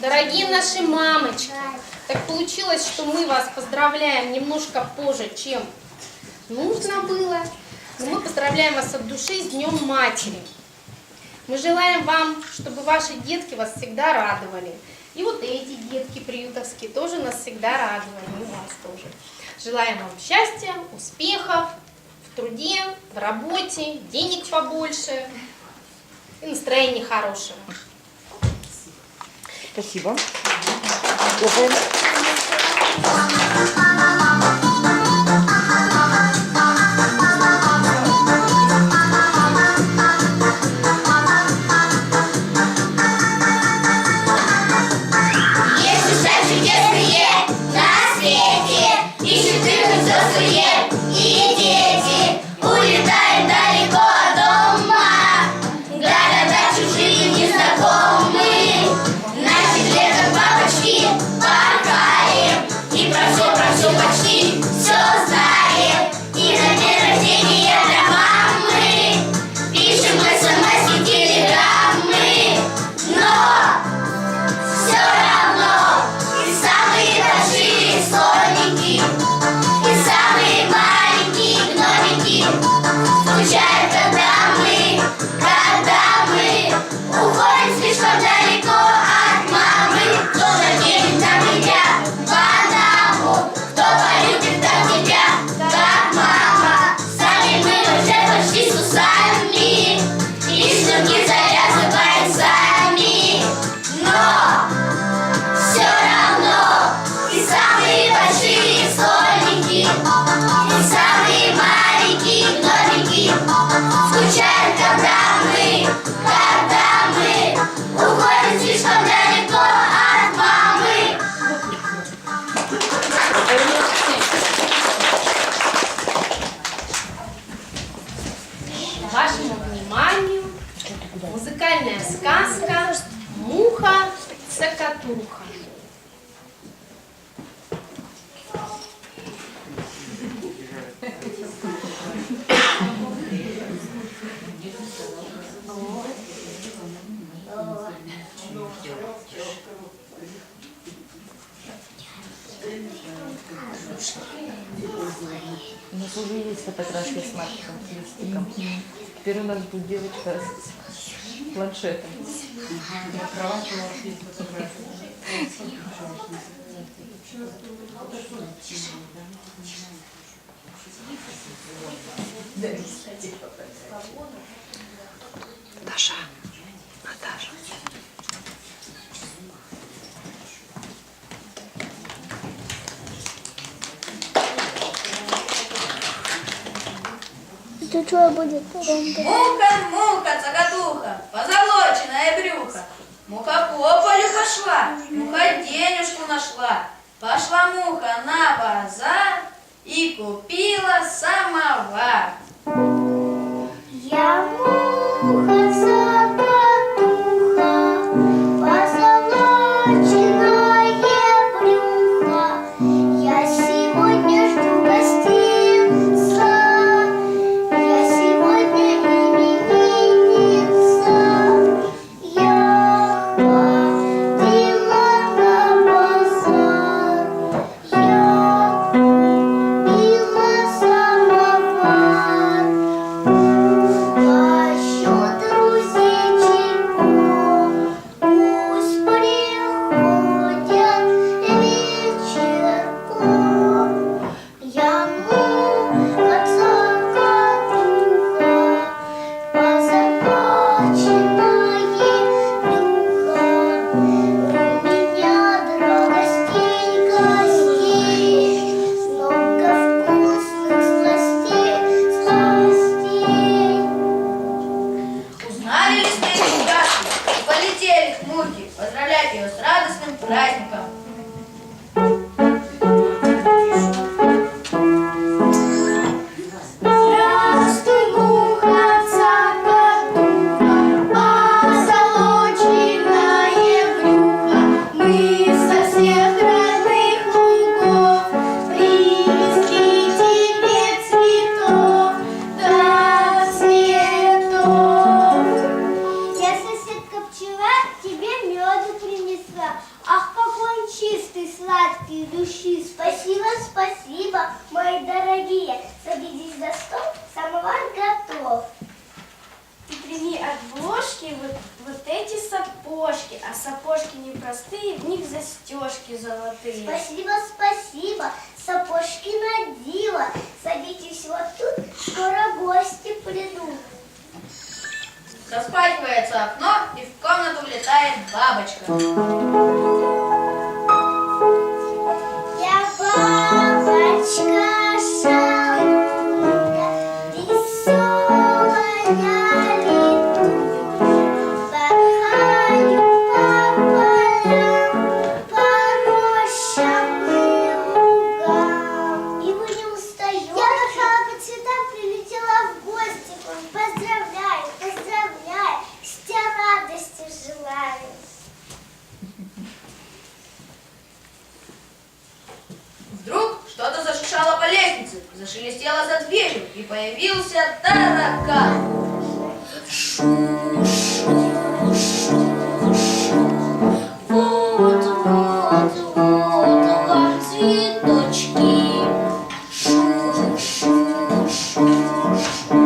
Дорогие наши мамочки, так получилось, что мы вас поздравляем немножко позже, чем нужно было. Но мы поздравляем вас от души с Днем Матери. Мы желаем вам, чтобы ваши детки вас всегда радовали. И вот эти детки приютовские тоже нас всегда радовали, и вас тоже. Желаем вам счастья, успехов в труде, в работе, денег побольше и настроения хорошего. Спасибо. Хлопаем. Chupa-chupa, Вашему вниманию музыкальная сказка «Муха-цокотуха». У нас уже есть фотографии с мальчиком, с листиком. Теперь у нас будет девочка с планшетом. Даша, Наташа. Это что будет? Муха, муха, цокотуха, позолоченное брюхо. Муха по полю пошла, муха денежку нашла. Пошла муха на базар и купила самовар. Я муха Распахивается окно, и в комнату влетает бабочка. Появился таракан. Вот, вот, вот вам цветочки. Шу, шу, шу, шу.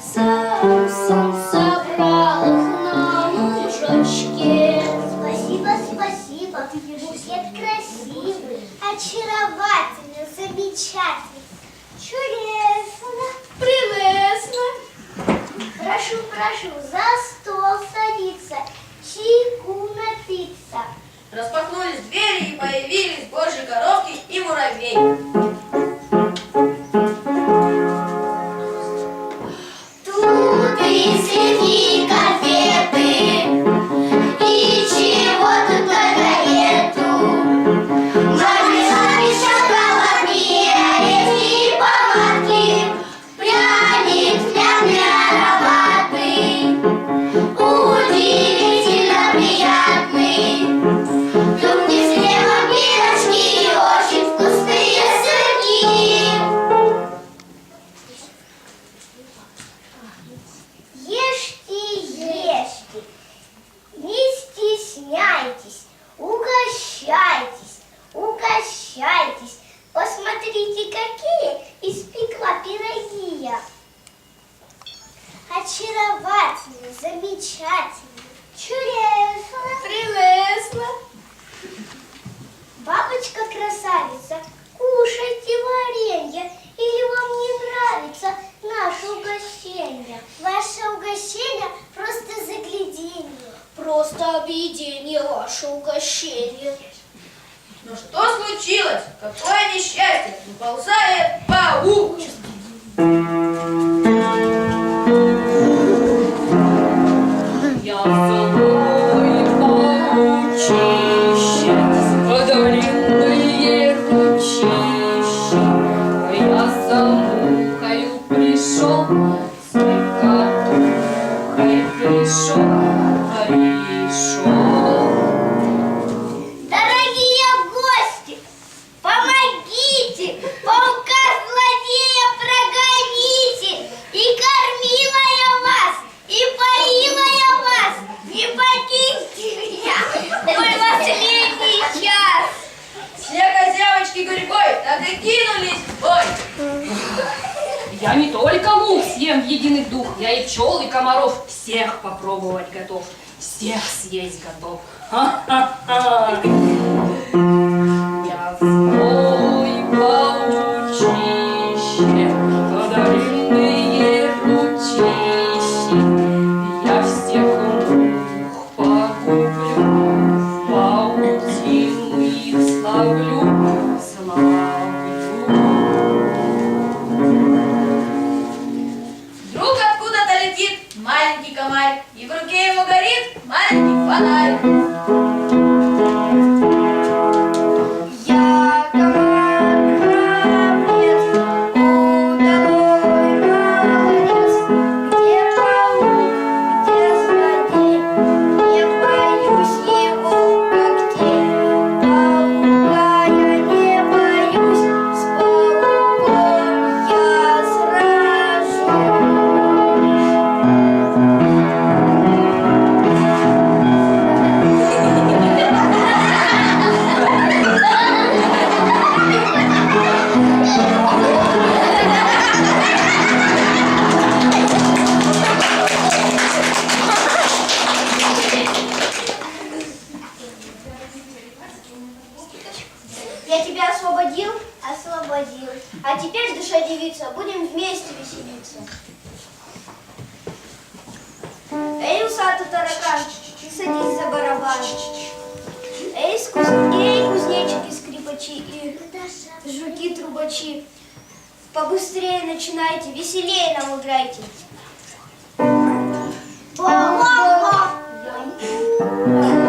Сам, сам собрал их на лужочке. Спасибо, спасибо. Букет красивый, очаровательный, замечательный. Чудесно. Прелестно. Прошу, прошу, за стол садиться, чайку напиться. Распахнулись двери, и появились божьи коровки и муравей. Тут и среди угощайтесь. Посмотрите, какие испекла пироги я. Очаровательно, замечательно, чудесно. Прелестно. Бабочка-красавица, кушайте варенье, или вам не нравится наше угощение? Ваше угощение просто загляденье. Просто объедение ваше угощение. Ну что случилось? Какое несчастье? Выползает паук. В единый дух, я и пчел, и комаров всех попробовать готов, всех съесть готов. Ха-ха-ха. Я злой Я тебя освободил, Освободил. а теперь, душа девица, будем вместе веселиться. Эй, усатый таракан, ты садись за барабан. Эй, скуз... Эй кузнечики, скрипачи и жуки-трубачи, побыстрее начинайте, веселее нам играйте. Ты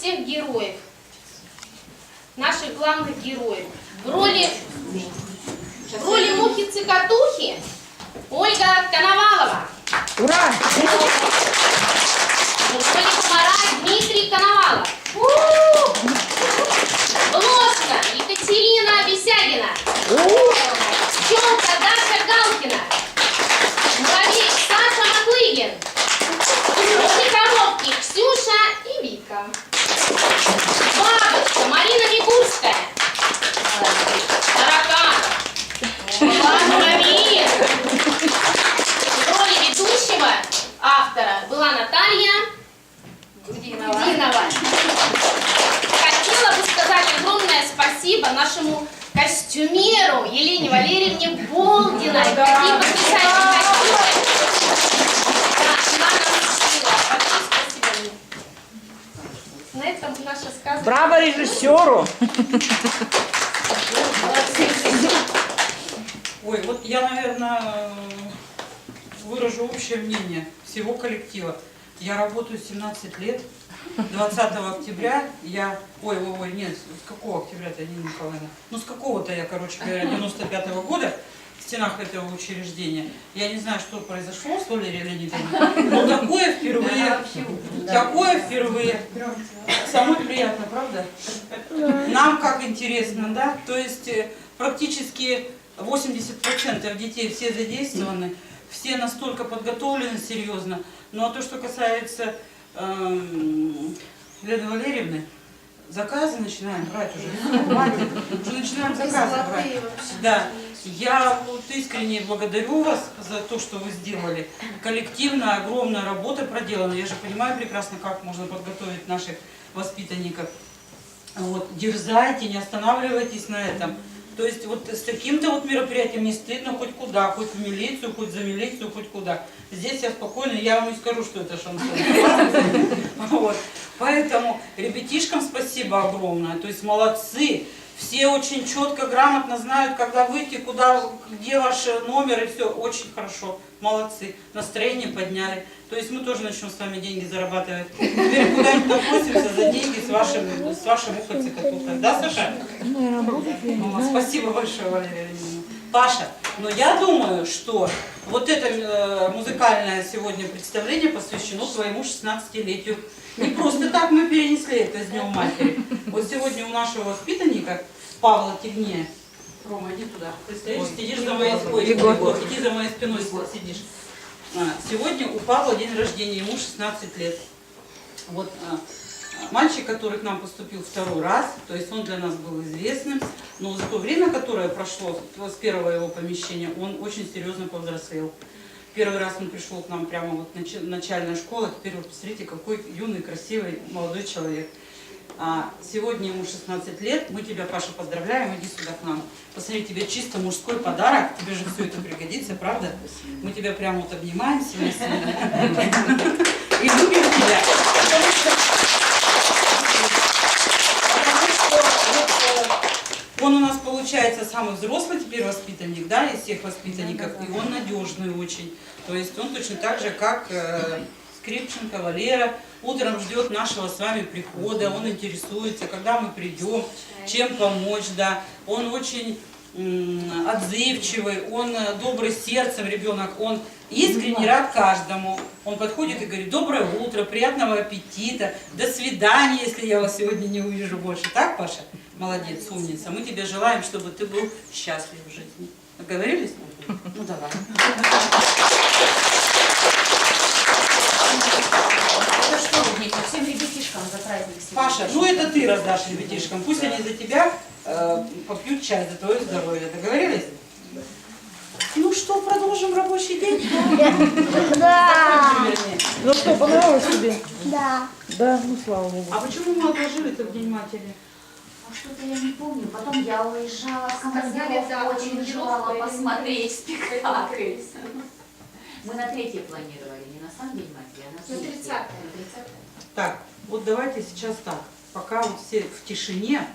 всех героев, наших главных героев. В роли, в роли мухи-цикатухи Ольга Коновалова. Ура! В роли комара Дмитрий Коновалов. Бложка Екатерина Бесягина. Пчелка Даша Галкина. Муравей Саша Маклыгин. Коробки Ксюша и Вика. Бабочка Марина Мигурская. Таракан. Муравей. В роли ведущего автора была Наталья Гудинова. Хотела бы сказать огромное спасибо нашему костюмеру Елене Валерьевне Болдиной. Какие потрясающие костюмы. Да, она нас учила. Большое спасибо, Лен. На этом наша сказка. Браво режиссеру! Ой, вот я, наверное, выражу общее мнение всего коллектива. Я работаю 17 лет. 20 октября я... Ой, ой, ой, нет, с какого октября-то, Нина Николаевна? Ну, с какого-то я, короче говоря, 95 -го года стенах этого учреждения. Я не знаю, что произошло с Валерией Леонидовной, но такое впервые, такое впервые. Самой приятно, правда? Нам как интересно, да? То есть э, практически 80% детей все задействованы, все настолько подготовлены серьезно. Ну а то, что касается эм, Лены Валерьевны, заказы начинаем брать уже. Уже начинаем заказы брать. Да. Я вот искренне благодарю вас за то, что вы сделали. Коллективная, огромная работа проделана. Я же понимаю прекрасно, как можно подготовить наших воспитанников. Вот, дерзайте, не останавливайтесь на этом. То есть вот с таким-то вот мероприятием не стыдно хоть куда, хоть в милицию, хоть за милицию, хоть куда. Здесь я спокойно, я вам не скажу, что это шансон. Поэтому ребятишкам спасибо огромное, то есть молодцы. Все очень четко, грамотно знают, когда выйти, куда, где ваш номер, и все очень хорошо. Молодцы. Настроение подняли. То есть мы тоже начнем с вами деньги зарабатывать. Теперь куда-нибудь напросимся за деньги с вашим, с вашим ухо Да, Саша? Ну, спасибо большое, Валерия Леонидовна. Паша, но я думаю, что вот это э, музыкальное сегодня представление посвящено твоему 16-летию. Не просто так мы перенесли это с Днем Матери. Вот сегодня у нашего воспитанника Павла Тигнея. Рома, иди туда. Стоишь, сидишь за моей спиной. Иди за моей спиной сидишь. А, Сегодня у Павла день рождения, ему 16 лет. Вот а, мальчик, который к нам поступил второй раз, то есть он для нас был известным, но за то время, которое прошло с первого его помещения, он очень серьезно повзрослел. Первый раз он пришел к нам прямо вот нач- начальная школа, теперь вы посмотрите, какой юный, красивый молодой человек. А, сегодня ему 16 лет, мы тебя, Паша, поздравляем, иди сюда к нам. Посмотри, тебе чисто мужской подарок, тебе же все это пригодится, правда? Мы тебя прямо вот обнимаем сильно-сильно. И любим тебя. Потому что- потому что вот, э, Он у нас получается самый взрослый теперь воспитанник, да, из всех воспитанников, и он надежный очень. То есть он точно так же, как э, Скрипченко, Валера, утром ждет нашего с вами прихода, он интересуется, когда мы придем, чем помочь, да. Он очень отзывчивый, он э, добрый сердцем ребенок, он искренне рад каждому. Он подходит и говорит, доброе утро, приятного аппетита, до свидания, если я вас сегодня не увижу больше. Так, Паша? Молодец, умница. Мы тебе желаем, чтобы ты был счастлив в жизни. Договорились? Ну давай. Рудник, всем ребятишкам за праздник? Паша, ну это ты раздашь ребятишкам. Пусть они за тебя э, попьют чай за твое здоровье. Договорились? Ну что, продолжим рабочий день? Да. Ну что, понравилось тебе? Да. Да, ну слава богу. А почему мы отложили-то в День матери? А Что-то я не помню. Потом я уезжала в Сказали, да, очень желала посмотреть спектакль. Мы на третье планировали, не на сам День матери, а на На третье. 30-е. На 30-е. Так, вот давайте сейчас так. Пока вот все в тишине,